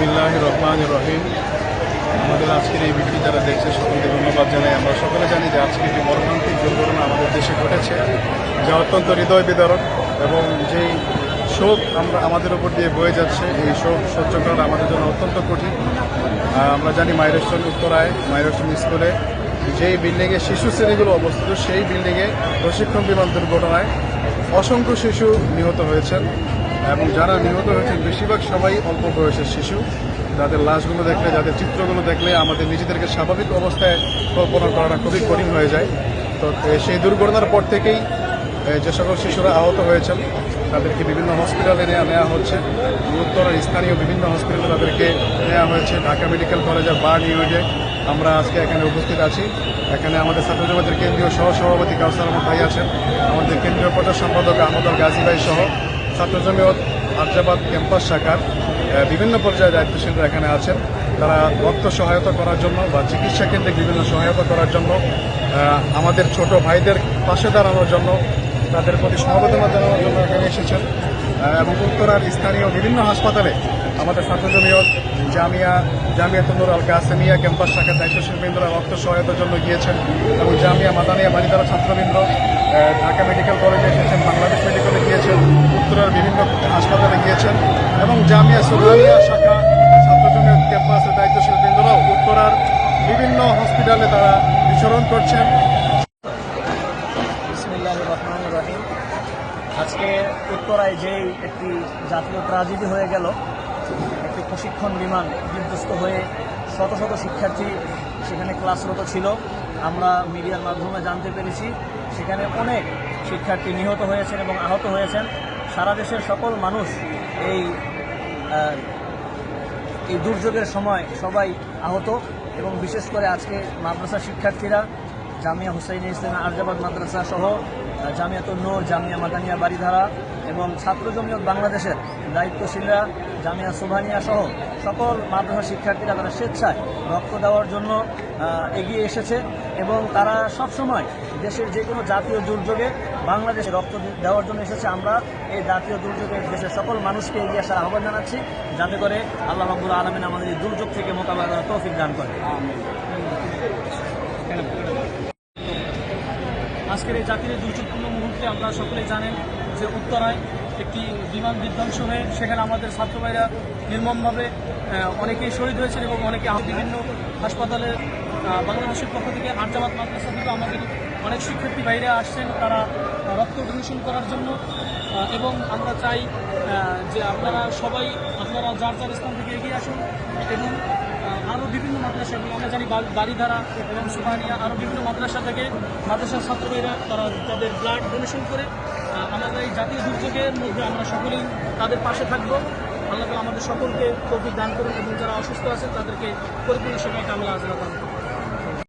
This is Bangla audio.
বিসমিল্লাহ রহমান রহিম আমাদের আজকের এই ভিডিওটি যারা দেখছে, সকলকে ধন্যবাদ জানাই। আমরা সকলে জানি যে আজকে একটি মর্মান্তিক দুর্ঘটনা আমাদের দেশে ঘটেছে, যা অত্যন্ত হৃদয় বিদারক এবং যেই শোক আমরা আমাদের উপর দিয়ে বয়ে যাচ্ছে, এই শোক সহ্য করা আমাদের জন্য অত্যন্ত কঠিন। আমরা জানি মাইরেস্টন উত্তরায় মাইরেস্টন স্কুলে যেই বিল্ডিংয়ে শিশু শ্রেণীগুলো অবস্থিত, সেই বিল্ডিংয়ে প্রশিক্ষণ বিমান দুর্ঘটনায় অসংখ্য শিশু নিহত হয়েছেন। এবং যারা নিহত হয়েছেন, বেশিরভাগ সবাই অল্প বয়সের শিশু। যাদের লাশগুলো দেখলে, যাদের চিত্রগুলো দেখলে, আমাদের নিজেদেরকে স্বাভাবিক অবস্থায় কল্পনা করাটা খুবই কঠিন হয়ে যায়। তো সেই দুর্ঘটনার পর থেকেই যে সকল শিশুরা আহত হয়েছেন, তাদেরকে বিভিন্ন হসপিটালে নেওয়া হচ্ছে। উত্তরের স্থানীয় বিভিন্ন হসপিটালে তাদেরকে নেওয়া হয়েছে। ঢাকা মেডিকেল কলেজের বার্ড ইউনিটে আমরা আজকে এখানে উপস্থিত আছি। এখানে আমাদের ছাত্র জগতের কেন্দ্রীয় সহ সভাপতি কাউসার আহমদ ভাই আছেন। আমাদের কেন্দ্রীয় প্রচার সম্পাদক আহমদ গাজী ভাই সহ ছাত্র জমিয়ত আর্যাবাদ ক্যাম্পাস শাখার বিভিন্ন পর্যায়ে দায়িত্বশীলরা এখানে আছেন। তারা রক্ত সহায়তা করার জন্য বা চিকিৎসা কেন্দ্রে বিভিন্ন সহায়তা করার জন্য আমাদের ছোট ভাইদের পাশে দাঁড়ানোর জন্য তাদের প্রতি সমবেদনা জানানোর জন্য এখানে এসেছেন। এবং উত্তরার স্থানীয় বিভিন্ন হাসপাতালে আমাদের ছাত্র জমিয়ত জামিয়া জামিয়া তন্দুর আল কাসেমিয়া ক্যাম্পাস শাখার দায়িত্বশীল বৃন্দরা রক্ত সহায়তার জন্য গিয়েছেন এবং জামিয়া মাদানিয়া বালিদারা ছাত্রবৃন্দ ঢাকা মেডিকেল কলেজে এসেছেন, বাংলাদেশ মেডিকেলে গিয়েছেন, উত্তরার বিভিন্ন হাসপাতালে গিয়েছেন এবং জামিয়া সুলতানিয়া শাখা ছাত্র জমিয়ত ক্যাম্পাসের দায়িত্বশীল বৃন্দরাও উত্তরার বিভিন্ন হসপিটালে তারা বিচরণ করছেন বিসমিল্লাহ রহমান রহিম আজকে উত্তরায় যেই একটি জাতীয় ট্রাজেডি হয়ে গেল, একটি প্রশিক্ষণ বিমান বিধ্বস্ত হয়ে শত শত শিক্ষার্থী সেখানে ক্লাসরত ছিল। আমরা মিডিয়ার মাধ্যমে জানতে পেরেছি, সেখানে অনেক শিক্ষার্থী নিহত হয়েছেন এবং আহত হয়েছেন। সারা দেশের সকল মানুষ এই এই দুর্যোগের সময় সবাই আহত এবং বিশেষ করে আজকে মাদ্রাসা শিক্ষার্থীরা জামিয়া হুসাইন ইসলাম আরজাবাদ মাদ্রাসা সহ আহ, জামিয়াতুল নূর জামিয়া মাদানিয়া বাড়িধারা এবং ছাত্র জমিয়ত বাংলাদেশের দায়িত্বশীলরা জামিয়া সুভানিয়া সহ সকল মাদ্রাসা শিক্ষার্থীরা তারা স্বেচ্ছায় রক্ত দেওয়ার জন্য এগিয়ে এসেছে এবং তারা সবসময় দেশের যে কোনো জাতীয় দুর্যোগে বাংলাদেশে রক্ত দেওয়ার জন্য এসেছে। আমরা এই জাতীয় দুর্যোগে দেশের সকল মানুষকে এগিয়ে আসার আহ্বান জানাচ্ছি। যাতে করে আল্লাহ রাবুল আলমিন আমাদের এই দুর্যোগ থেকে মোকাবেলা তৌফিক দান করে। আজকের এই জাতির দুর্যোগপূর্ণ মুহূর্তে আমরা সকলেই জানেন যে উত্তরায় একটি বিমান বিধ্বংস হয়ে সেখানে আমাদের ছাত্র ভাইরা নির্মমভাবে অনেকেই শহীদ হয়েছেন এবং অনেকে বিভিন্ন হাসপাতালে বাংলাদেশের পক্ষ থেকে আর্জাবাদ মাদ্রাসা থেকে আমাদের অনেক শিক্ষার্থী বাইরে আসছেন। তারা রক্ত ডোনেশন করার জন্য এবং আমরা চাই যে আপনারা সবাই, আপনারা যার যার স্থান থেকে এগিয়ে আসুন এবং আরও বিভিন্ন মাদ্রাসা আমরা জানি বাড়িধারা এবং সুবানিয়া আরও বিভিন্ন মাদ্রাসা থেকে মাদ্রাসার ছাত্রীরা তারা তাদের ব্লাড ডোনেশন করে। আমাদের এই জাতীয় দুর্যোগের মধ্যে আমরা সকলেই তাদের পাশে থাকব। আল্লাহ আমাদের সকলকে তৌফিক দান করুন এবং যারা অসুস্থ আছেন তাদেরকে পরিপূর্ণ সময় কামলা আজরা করুন।